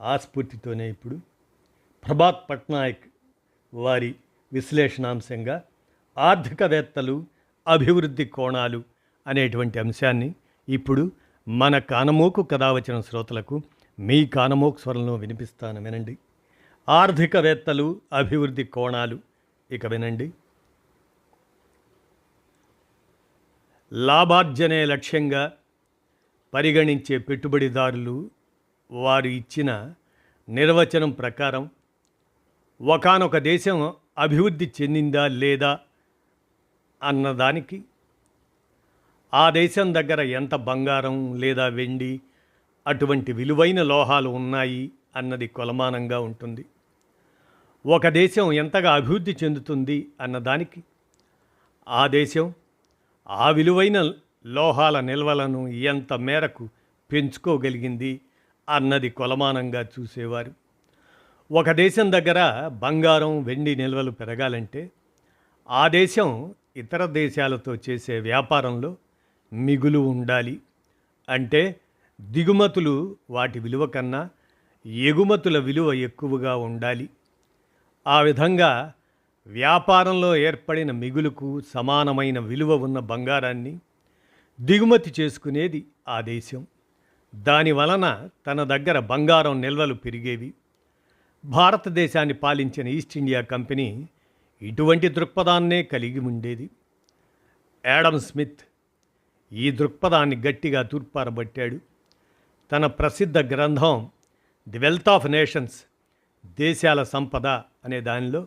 ఆ స్ఫూర్తితోనే ఇప్పుడు ప్రభాత్ పట్నాయక్ వారి విశ్లేషణాంశంగా ఆర్థికవేత్తలు అభివృద్ధి కోణాలు అనేటువంటి అంశాన్ని ఇప్పుడు మన కానమోకు కథ వచ్చిన శ్రోతలకు మీ కానమోకు స్వరంలో వినిపిస్తాను వినండి. ఆర్థికవేత్తలు అభివృద్ధి కోణాలు ఇక వినండి. లాభార్జనే లక్ష్యంగా పరిగణించే పెట్టుబడిదారులు వారు ఇచ్చిన నిర్వచనం ప్రకారం ఒకానొక దేశం అభివృద్ధి చెందిందా లేదా అన్నదానికి ఆ దేశం దగ్గర ఎంత బంగారం లేదా వెండి అటువంటి విలువైన లోహాలు ఉన్నాయి అన్నది కొలమానంగా ఉంటుంది. ఒక దేశం ఎంతగా అభివృద్ధి చెందుతుంది అన్నదానికి ఆ దేశం ఆ విలువైన లోహాల నిల్వలను ఎంత మేరకు పెంచుకోగలిగింది అన్నది కొలమానంగా చూసేవారు. ఒక దేశం దగ్గర బంగారం వెండి నిల్వలు పెరగాలంటే ఆ దేశం ఇతర దేశాలతో చేసే వ్యాపారంలో మిగులు ఉండాలి. అంటే దిగుమతులు వాటి విలువ కన్నా ఎగుమతుల విలువ ఎక్కువగా ఉండాలి. ఆ విధంగా వ్యాపారంలో ఏర్పడిన మిగులుకు సమానమైన విలువ ఉన్న బంగారాన్ని దిగుమతి చేసుకునేది ఆ దేశం. దాని వలన తన దగ్గర బంగారం నిల్వలు పెరిగేవి. భారతదేశాన్ని పాలించిన ఈస్ట్ ఇండియా కంపెనీ ఇటువంటి దృక్పథాన్నే కలిగి ఉండేది. యాడమ్ స్మిత్ ఈ దృక్పథాన్ని గట్టిగా తూర్పారబట్టాడు. తన ప్రసిద్ధ గ్రంథం ది వెల్త్ ఆఫ్ నేషన్స్ దేశాల సంపద అనే దానిలో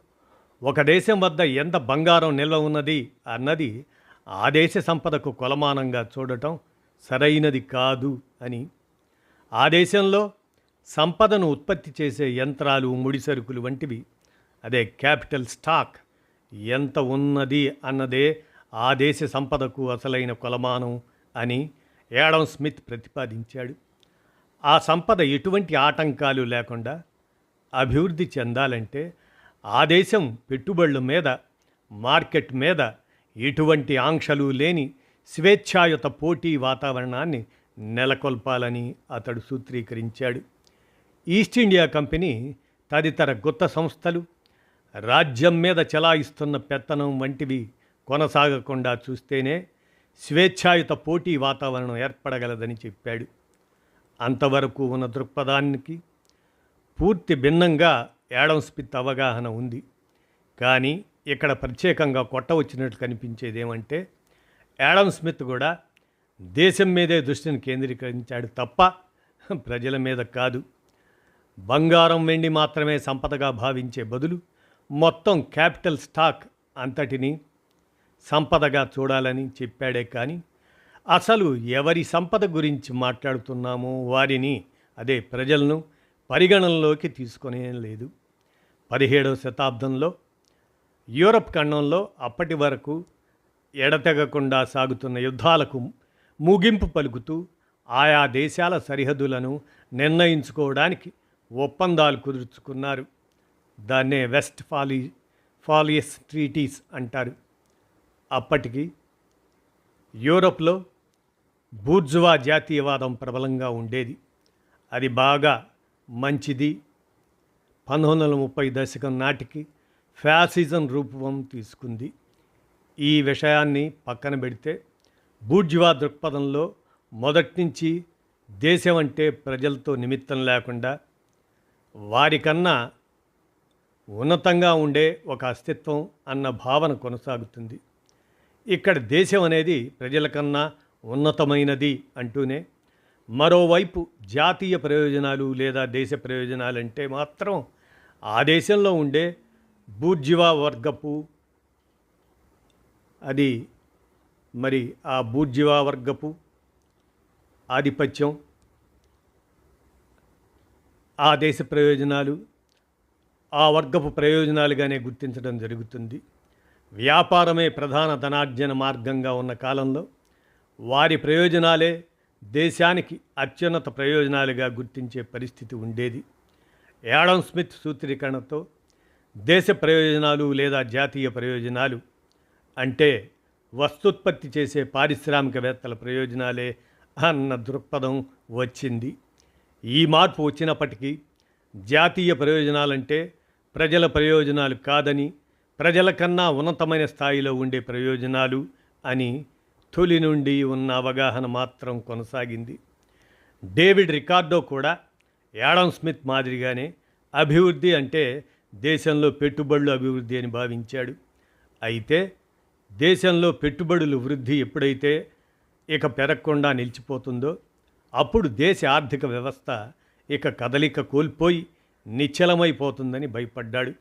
ఒక దేశం వద్ద ఎంత బంగారం నిల్వ ఉన్నది అన్నది ఆ దేశ సంపదకు కొలమానంగా చూడటం సరైనది కాదు అని ఆ దేశంలో సంపదను ఉత్పత్తి చేసే యంత్రాలు ముడిసరుకులు వంటివి. అదే క్యాపిటల్ స్టాక్. ఎంత ఉన్నది అన్నదే ఆ దేశ సంపదకు అసలైన కొలమానం అని యాడమ్ స్మిత్ ప్రతిపాదించాడు. ఆ సంపద ఎటువంటి ఆటంకాలు లేకుండా అభివృద్ధి చెందాలంటే ఆ దేశం పెట్టుబడుల మీద మార్కెట్ మీద ఎటువంటి ఆంక్షలు లేని స్వేచ్ఛాయుత పోటీ వాతావరణాన్ని నెలకొల్పాలని అతడు సూత్రీకరించాడు. ఈస్ట్ ఇండియా కంపెనీ తదితర గుత్త సంస్థలు రాజ్యం మీద చలాయిస్తున్న పెత్తనం వంటివి కొనసాగకుండా చూస్తేనే స్వేచ్ఛాయుత పోటీ వాతావరణం ఏర్పడగలదని చెప్పాడు. అంతవరకు ఉన్న దృక్పథానికి పూర్తి భిన్నంగా యాడమ్ స్మిత్ అవగాహన ఉంది. కానీ ఇక్కడ ప్రత్యేకంగా కొట్ట కనిపించేదేమంటే యాడమ్ స్మిత్ కూడా దేశం మీదే దృష్టిని కేంద్రీకరించాడు తప్ప ప్రజల మీద కాదు. బంగారం వెండి మాత్రమే సంపదగా భావించే బదులు మొత్తం క్యాపిటల్ స్టాక్ అంతటిని సంపదగా చూడాలని చెప్పాడే కానీ అసలు ఎవరి సంపద గురించి మాట్లాడుతున్నామో వారిని అదే ప్రజలను పరిగణనలోకి తీసుకునే లేదు. పదిహేడవ శతాబ్దంలో యూరప్ ఖండంలో అప్పటి వరకు ఎడతెగకుండా సాగుతున్న యుద్ధాలకు ముగింపు పలుకుతూ ఆయా దేశాల సరిహద్దులను నిర్ణయించుకోవడానికి ఒప్పందాలు కుదుర్చుకున్నారు. దాన్నే వెస్ట్ ఫాలి ఫాలియస్ ట్రీటీస్ అంటారు. అప్పటికి యూరోప్లో బూర్జువా జాతీయవాదం ప్రబలంగా ఉండేది. అది బాగా మంచిది. పంతొమ్మిది వందల ముప్పై దశకం నాటికి ఫ్యాసిజం రూపం తీసుకుంది. ఈ విషయాన్ని పక్కన పెడితే బూర్జువా దృక్పథంలో మొదటి నుంచి దేశం అంటే ప్రజలతో నిమిత్తం లేకుండా వారికన్నా ఉన్నతంగా ఉండే ఒక అస్తిత్వం అన్న భావన కొనసాగుతుంది. ఇక్కడ దేశం అనేది ప్రజల కన్నా ఉన్నతమైనది అంటూనే మరోవైపు జాతీయ ప్రయోజనాలు లేదా దేశ ప్రయోజనాలంటే మాత్రం ఆ దేశంలో ఉండే బూర్జివా వర్గపు అది మరి ఆ బూర్జివా వర్గపు ఆధిపత్యం ఆ దేశ ప్రయోజనాలు ఆ వర్గపు ప్రయోజనాలుగానే గుర్తించడం జరుగుతుంది. వ్యాపారమే ప్రధాన ధనార్జన మార్గంగా ఉన్న కాలంలో వారి ప్రయోజనాలే దేశానికి అత్యున్నత ప్రయోజనాలుగా గుర్తించే పరిస్థితి ఉండేది. యాడమ్ స్మిత్ సూత్రీకరణతో దేశ ప్రయోజనాలు లేదా జాతీయ ప్రయోజనాలు అంటే వస్తుత్పత్తి చేసే పారిశ్రామికవేత్తల ప్రయోజనాలే అన్న దృక్పథం వచ్చింది. ఈ మార్పు వచ్చినప్పటికీ జాతీయ ప్రయోజనాలంటే ప్రజల ప్రయోజనాలు కాదని ప్రజల కన్నా ఉన్నతమైన స్థాయిలో ఉండే ప్రయోజనాలు అని తొలి నుండి ఉన్న అవగాహన మాత్రం కొనసాగింది. డేవిడ్ రికార్డో కూడా యాడమ్ స్మిత్ మాదిరిగానే అభివృద్ధి అంటే దేశంలో పెట్టుబడులు అభివృద్ధి అని భావించాడు. అయితే దేశంలో పెట్టుబడులు వృద్ధి ఎప్పుడైతే ఇక పెరగకుండా నిలిచిపోతుందో అప్పుడు దేశ ఆర్థిక వ్యవస్థ ఇక కదలిక కోల్పోయి నిశ్చలమైపోతుందని భయపడ్డాడు.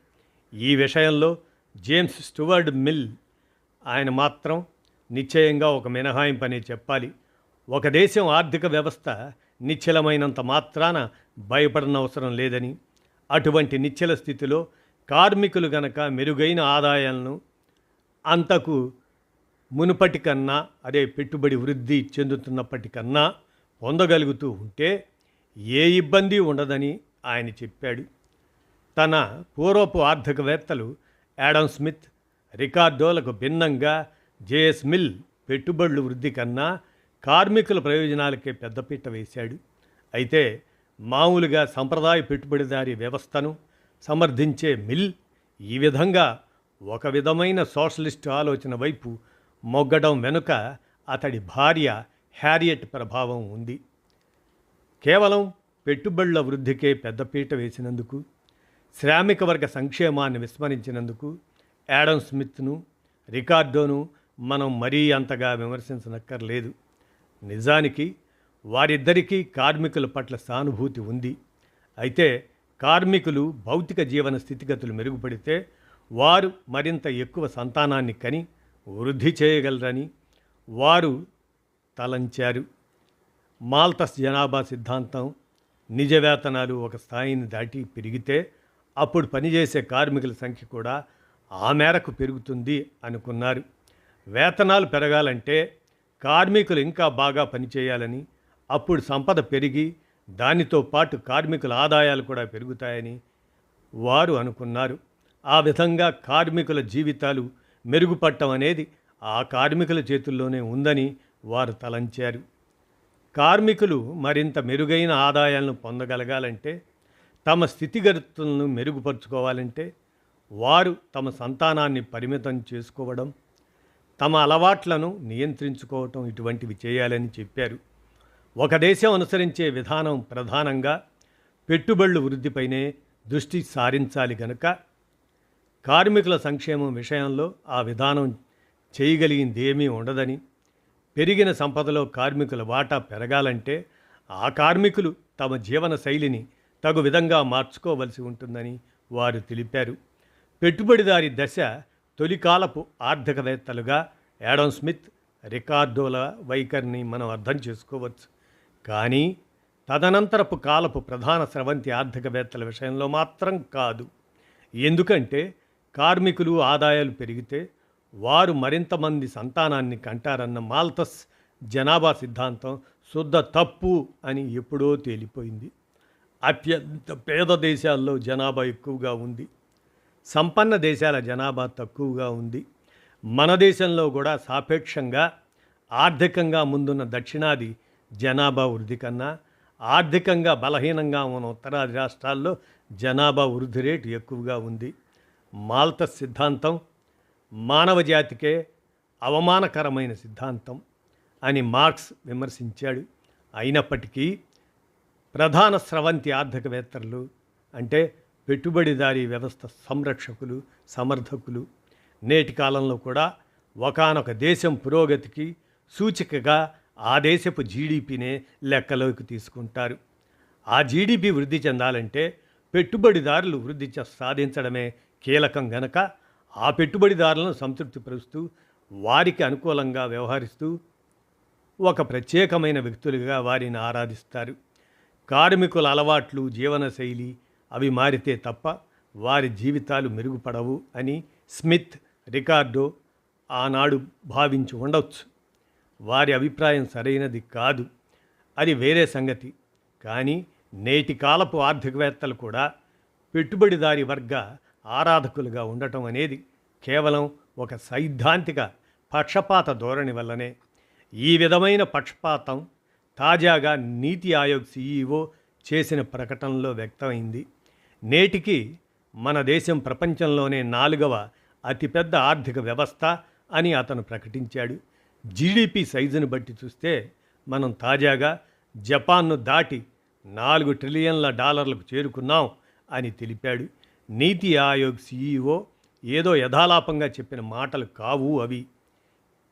ఈ విషయంలో జేమ్స్ స్టువర్డ్ మిల్ ఆయన మాత్రం నిశ్చయంగా ఒక మినహాయింపు అనే చెప్పాలి. ఒక దేశం ఆర్థిక వ్యవస్థ నిశ్చలమైనంత మాత్రాన భయపడనవసరం లేదని అటువంటి నిశ్చల స్థితిలో కార్మికులు గనక మెరుగైన ఆదాయాలను అంతకు మునుపటి కన్నా అదే పెట్టుబడి వృద్ధి చెందుతున్నప్పటికన్నా పొందగలుగుతూ ఉంటే ఏ ఇబ్బంది ఉండదని ఆయన చెప్పాడు. తన పూర్వపు ఆర్థికవేత్తలు యాడమ్ స్మిత్ రికార్డోలకు భిన్నంగా జేఎస్ మిల్ పెట్టుబడుల వృద్ధి కన్నా కార్మికుల ప్రయోజనాలకే పెద్దపీట వేశాడు. అయితే మామూలుగా సంప్రదాయ పెట్టుబడిదారీ వ్యవస్థను సమర్థించే మిల్ ఈ విధంగా ఒక విధమైన సోషలిస్ట్ ఆలోచన వైపు మొగ్గడం వెనుక అతడి భార్య హ్యారియట్ ప్రభావం ఉంది. కేవలం పెట్టుబడుల వృద్ధికే పెద్దపీట వేసినందుకు శ్రామిక వర్గ సంక్షేమాన్ని విస్మరించినందుకు యాడమ్ స్మిత్ను రికార్డోను మనం మరీ అంతగా విమర్శించనక్కర్లేదు. నిజానికి వారిద్దరికీ కార్మికుల పట్ల సానుభూతి ఉంది. అయితే కార్మికులు భౌతిక జీవన స్థితిగతులు మెరుగుపడితే వారు మరింత ఎక్కువ సంతానాన్ని కని వృద్ధి చేయగలరని వారు తలంచారు. మాల్తస్ జనాభా సిద్ధాంతం నిజ వేతనాలు ఒక స్థాయిని దాటి పెరిగితే అప్పుడు పనిచేసే కార్మికుల సంఖ్య కూడా ఆ మేరకు పెరుగుతుంది అనుకున్నారు. వేతనాలు పెరగాలంటే కార్మికులు ఇంకా బాగా పనిచేయాలని అప్పుడు సంపద పెరిగి దానితో పాటు కార్మికుల ఆదాయాలు కూడా పెరుగుతాయని వారు అనుకున్నారు. ఆ విధంగా కార్మికుల జీవితాలు మెరుగుపడటం అనేది ఆ కార్మికుల చేతుల్లోనే ఉందని వారు తలంచారు. కార్మికులు మరింత మెరుగైన ఆదాయాలను పొందగలగాలంటే తమ స్థితిగతులను మెరుగుపరుచుకోవాలంటే వారు తమ సంతానాన్ని పరిమితం చేసుకోవడం తమ అలవాట్లను నియంత్రించుకోవటం ఇటువంటివి చేయాలని చెప్పారు. ఒక దేశం అనుసరించే విధానం ప్రధానంగా పెట్టుబడులు వృద్ధిపైనే దృష్టి సారించాలి గనక కార్మికుల సంక్షేమం విషయంలో ఆ విధానం చేయగలిగింది ఏమీ ఉండదని పెరిగిన సంపదలో కార్మికుల వాటా పెరగాలంటే ఆ కార్మికులు తమ జీవన శైలిని తగు విధంగా మార్చుకోవలసి ఉంటుందని వారు తెలిపారు. పెట్టుబడిదారి దశ తొలికాలపు ఆర్థికవేత్తలుగా యాడమ్ స్మిత్ రికార్డోల వైఖరిని మనం అర్థం చేసుకోవచ్చు. కానీ తదనంతరపు కాలపు ప్రధాన స్రవంతి ఆర్థికవేత్తల విషయంలో మాత్రం కాదు. ఎందుకంటే కార్మికులు ఆదాయాలు పెరిగితే వారు మరింత మంది సంతానాన్ని కంటారన్న మాల్తస్ జనాభా సిద్ధాంతం శుద్ధ తప్పు అని ఎప్పుడో తేలిపోయింది. అత్యంత పేద దేశాల్లో జనాభా ఎక్కువగా ఉంది. సంపన్న దేశాల జనాభా తక్కువగా ఉంది. మన దేశంలో కూడా సాపేక్షంగా ఆర్థికంగా ముందున్న దక్షిణాది జనాభా వృద్ధి కన్నా ఆర్థికంగా బలహీనంగా ఉన్న ఉత్తరాది రాష్ట్రాల్లో జనాభా వృద్ధి రేటు ఎక్కువగా ఉంది. మాల్త సిద్ధాంతం మానవ జాతికే అవమానకరమైన సిద్ధాంతం అని మార్క్స్ విమర్శించాడు. అయినప్పటికీ ప్రధాన స్రవంతి ఆర్థికవేత్తలు అంటే పెట్టుబడిదారీ వ్యవస్థ సంరక్షకులు సమర్థకులు నేటి కాలంలో కూడా ఒకనొక దేశం పురోగతికి సూచికగా ఆ దేశపు జీడిపినే లెక్కలోకి తీసుకుంటారు. ఆ జీడిపి వృద్ధి చెందాలంటే పెట్టుబడిదారులు వృద్ధి సాధించడమే కీలకం గనక ఆ పెట్టుబడిదారులను సంతృప్తిపరుస్తూ వారికి అనుకూలంగా వ్యవహరిస్తూ ఒక ప్రత్యేకమైన వ్యక్తులుగా వారిని ఆరాధిస్తారు. కార్మికుల అలవాట్లు జీవనశైలి అవి మారితే తప్ప వారి జీవితాలు మెరుగుపడవు అని స్మిత్ రికార్డో ఆనాడు భావించి ఉండవచ్చు వారి అభిప్రాయం సరైనది కాదు. అది వేరే సంగతి. కానీ నేటి కాలపు ఆర్థికవేత్తలు కూడా పెట్టుబడిదారి వర్గ ఆరాధకులుగా ఉండటం అనేది కేవలం ఒక సైద్ధాంతిక పక్షపాత ధోరణి వల్లనే. ఈ విధమైన పక్షపాతం తాజాగా నీతి ఆయోగ్ సీఈఓ చేసిన ప్రకటనలో వ్యక్తమైంది. నేటికి మన దేశం ప్రపంచంలోనే నాలుగవ అతిపెద్ద ఆర్థిక వ్యవస్థ అని అతను ప్రకటించాడు. జీడిపి సైజును బట్టి చూస్తే మనం తాజాగా జపాన్ను దాటి నాలుగు ట్రిలియన్ల డాలర్లకు చేరుకున్నాం అని తెలిపాడు. నీతి ఆయోగ్ సీఈఓ ఏదో యథాలాపంగా చెప్పిన మాటలు కావు అవి.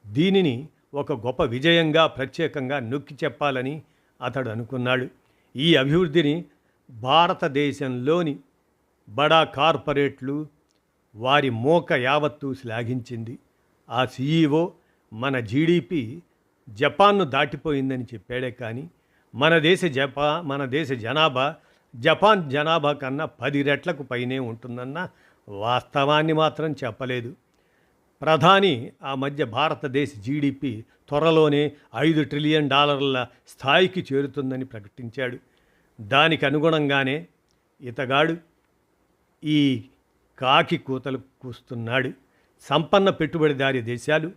దీనిని ఒక గొప్ప విజయంగా ప్రత్యేకంగా నొక్కి చెప్పాలని అతడు అనుకున్నాడు. ఈ అభివృద్ధిని భారతదేశంలోని బడా కార్పొరేట్లు వారి మోక యావత్తు శ్లాఘించింది. ఆ సీఈఓ మన జీడిపి జపాన్ను దాటిపోయిందని చెప్పాడే కానీ మన దేశ జపా మన దేశ జనాభా జపాన్ జనాభా కన్నా పది రెట్లకు పైనే ఉంటుందన్న వాస్తవాన్ని మాత్రం చెప్పలేదు. ప్రధాని ఆ మధ్య భారతదేశ జీడిపి త్వరలోనే ఐదు ట్రిలియన్ డాలర్ల స్థాయికి చేరుతుందని ప్రకటించాడు. దానికి అనుగుణంగానే ఇతగాడు ఈ కాకి కూతలు కూస్తున్నాడు. సంపన్న పెట్టుబడిదారి దేశాలు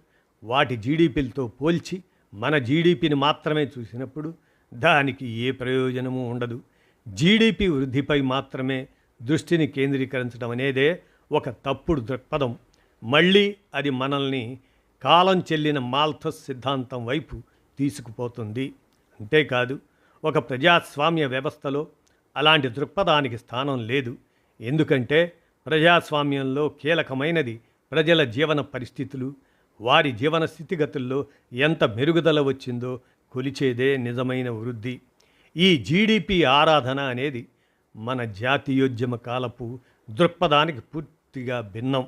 వాటి జీడిపిలతో పోల్చి మన జీడిపిని మాత్రమే చూసినప్పుడు దానికి ఏ ప్రయోజనము ఉండదు. జీడిపి వృద్ధిపై మాత్రమే దృష్టిని కేంద్రీకరించడం అనేదే ఒక తప్పుడు దృక్పథం. మళ్ళీ అది మనల్ని కాలం చెల్లిన మాల్థస్ సిద్ధాంతం వైపు తీసుకుపోతుంది. అంతేకాదు ఒక ప్రజాస్వామ్య వ్యవస్థలో అలాంటి దృక్పథానికి స్థానం లేదు. ఎందుకంటే ప్రజాస్వామ్యంలో కీలకమైనది ప్రజల జీవన పరిస్థితులు. వారి జీవన స్థితిగతుల్లో ఎంత మెరుగుదల వచ్చిందో కొలిచేదే నిజమైన వృద్ధి. ఈ జీడిపి ఆరాధన అనేది మన జాతీయోద్యమ కాలపు దృక్పథానికి పూర్తిగా భిన్నం.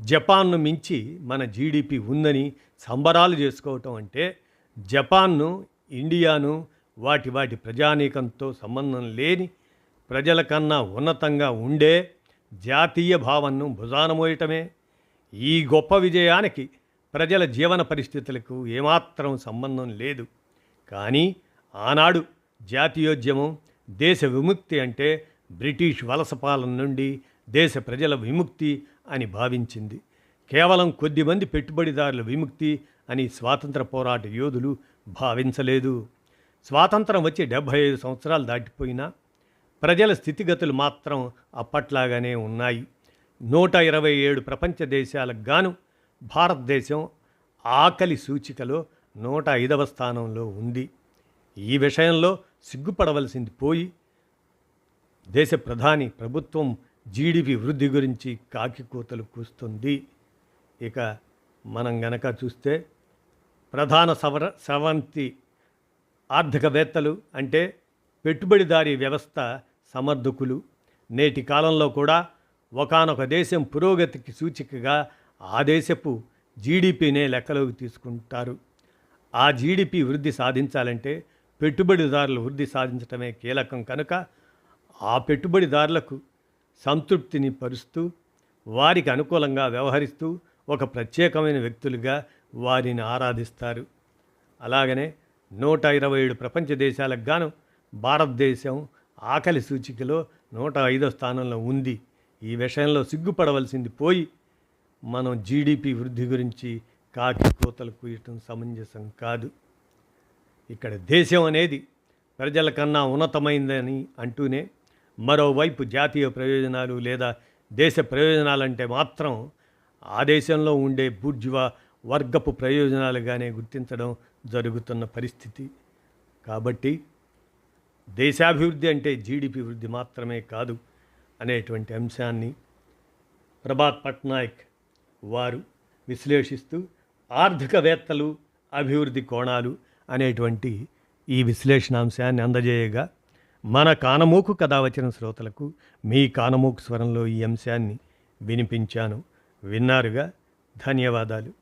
జపాన్ను మించి మన జీడిపి ఉందని సంబరాలు చేసుకోవటం అంటే జపాన్ను ఇండియాను వాటి వాటి ప్రజానీకంతో సంబంధం లేని ప్రజల కన్నా ఉన్నతంగా ఉండే జాతీయ భావన్ను భుజానమోయటమే ఈ గొప్ప విజయానికి ప్రజల జీవన పరిస్థితులకు ఏమాత్రం సంబంధం లేదు. కానీ ఆనాడు జాతీయోద్యమం దేశ విముక్తి అంటే బ్రిటిష్ వలస పాలన నుండి దేశ ప్రజల విముక్తి అని భావించింది. కేవలం కొద్దిమంది పెట్టుబడిదారుల విముక్తి అని స్వాతంత్ర పోరాట యోధులు భావించలేదు. స్వాతంత్రం వచ్చి డెబ్భై ఐదు సంవత్సరాలు దాటిపోయినా ప్రజల స్థితిగతులు మాత్రం అప్పట్లాగానే ఉన్నాయి. నూట ఇరవై ఏడు ప్రపంచ దేశాలకు గాను భారతదేశం ఆకలి సూచికలో నూట ఐదవ స్థానంలో ఉంది. ఈ విషయంలో సిగ్గుపడవలసింది పోయి దేశ ప్రధాని ప్రభుత్వం జీడిపి వృద్ధి గురించి కాకికూతలు కూస్తుంది. ఇక మనం గనక చూస్తే ప్రధాన సవర సవంతి ఆర్థికవేత్తలు అంటే పెట్టుబడిదారీ వ్యవస్థ సమర్థకులు. నేటి కాలంలో కూడా ఒకానొక దేశం పురోగతికి సూచికగా ఆ దేశపు జీడిపినే లెక్కలోకి తీసుకుంటారు. ఆ జీడిపి వృద్ధి సాధించాలంటే పెట్టుబడిదారులు వృద్ధి సాధించటమే కీలకం కనుక ఆ పెట్టుబడిదారులకు సంతృప్తిని పరుస్తూ వారికి అనుకూలంగా వ్యవహరిస్తూ ఒక ప్రత్యేకమైన వ్యక్తులుగా వారిని ఆరాధిస్తారు. అలాగనే నూట ఇరవై ఏడు ప్రపంచ దేశాలకు గాను భారతదేశం ఆకలి సూచికలో నూట ఐదో స్థానంలో ఉంది. ఈ విషయంలో సిగ్గుపడవలసింది పోయి మనం జీడిపి వృద్ధి గురించి కాకి కోతలు కూయటం సమంజసం కాదు. ఇక్కడ దేశం అనేది ప్రజల కన్నా ఉన్నతమైందని అంటూనే మరోవైపు జాతీయ ప్రయోజనాలు లేదా దేశ ప్రయోజనాలంటే మాత్రం ఆ దేశంలో ఉండే బూర్జువా వర్గపు ప్రయోజనాలుగానే గుర్తించడం జరుగుతున్న పరిస్థితి. కాబట్టి దేశాభివృద్ధి అంటే జీడిపి వృద్ధి మాత్రమే కాదు అనేటువంటి అంశాన్ని ప్రభాత్ పట్నాయక్ వారు విశ్లేషిస్తూ ఆర్థికవేత్తలు అభివృద్ధి కోణాలు అనేటువంటి ఈ విశ్లేషణాంశాన్ని అందజేయగా మన కానమూకు కథ వచ్చిన శ్రోతలకు మీ కానమూకు స్వరంలో ఈ అంశాన్ని వినిపించాను. విన్నారుగా? ధన్యవాదాలు.